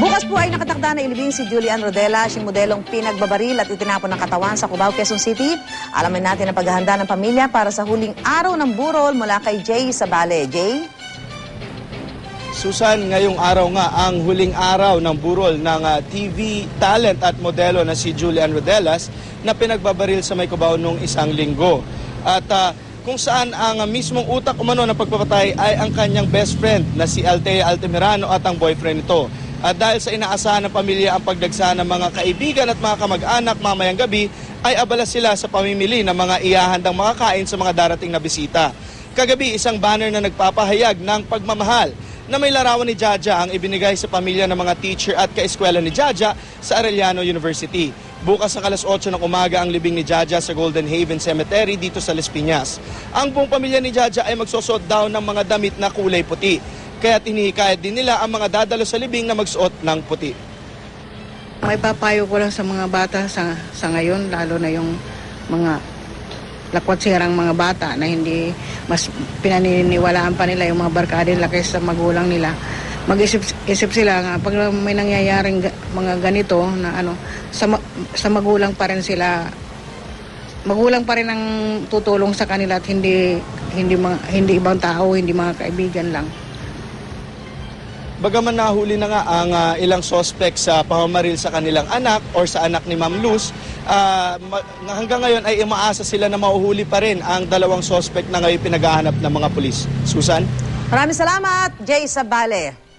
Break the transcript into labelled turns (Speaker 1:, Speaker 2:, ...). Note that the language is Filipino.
Speaker 1: Bukas po ay nakatakda na ilibing si Julian Rodela, siyang modelong pinagbabaril at itinapon ng katawan sa Cubao, Quezon City. Alamin natin ang paghahanda ng pamilya para sa huling araw ng burol mula kay Jay Sabale. Jay?
Speaker 2: Susan, ngayong araw nga ang huling araw ng burol ng ah, TV talent at modelo na si Julian Rodelas na pinagbabaril sa may Cubao nung isang linggo. At ah, kung saan ang mismong utak umano ng pagpapatay ay ang kanyang best friend na si Altea Altamirano at ang boyfriend nito. At dahil sa inaasahan ng pamilya ang pagdagsa ng mga kaibigan at mga kamag-anak mamayang gabi, ay abala sila sa pamimili ng mga ihahandang mga kain sa mga darating na bisita. Kagabi, isang banner na nagpapahayag ng pagmamahal na may larawan ni Jaja ang ibinigay sa pamilya ng mga teacher at kaeskwela ni Jaja sa Arellano University. Bukas ng alas 8 ng umaga ang libing ni Jaja sa Golden Haven Cemetery dito sa Las Piñas. Ang buong pamilya ni Jaja ay magsusot daw ng mga damit na kulay puti. Kaya tinihikayat din nila ang mga dadalo sa libing na magsuot ng puti.
Speaker 3: May papayo ko lang sa mga bata sa, sa ngayon, lalo na yung mga lakwatsirang mga bata na hindi mas pinaniniwalaan pa nila yung mga barkada nila kaysa sa magulang nila. Mag-isip isip sila nga pag may nangyayaring ga- mga ganito na ano sa sa magulang pa rin sila magulang pa rin ang tutulong sa kanila at hindi hindi mga, hindi ibang tao, hindi mga kaibigan lang.
Speaker 2: Bagaman nahuli na nga ang ah, ilang suspect sa pamamaril sa kanilang anak or sa anak ni Ma'am Luz, ma- hanggang ngayon ay umaasa sila na mahuhuli pa rin ang dalawang suspect na ngayon pinaghahanap ng mga pulis. Susan?
Speaker 1: Maraming salamat, Jay Sabale.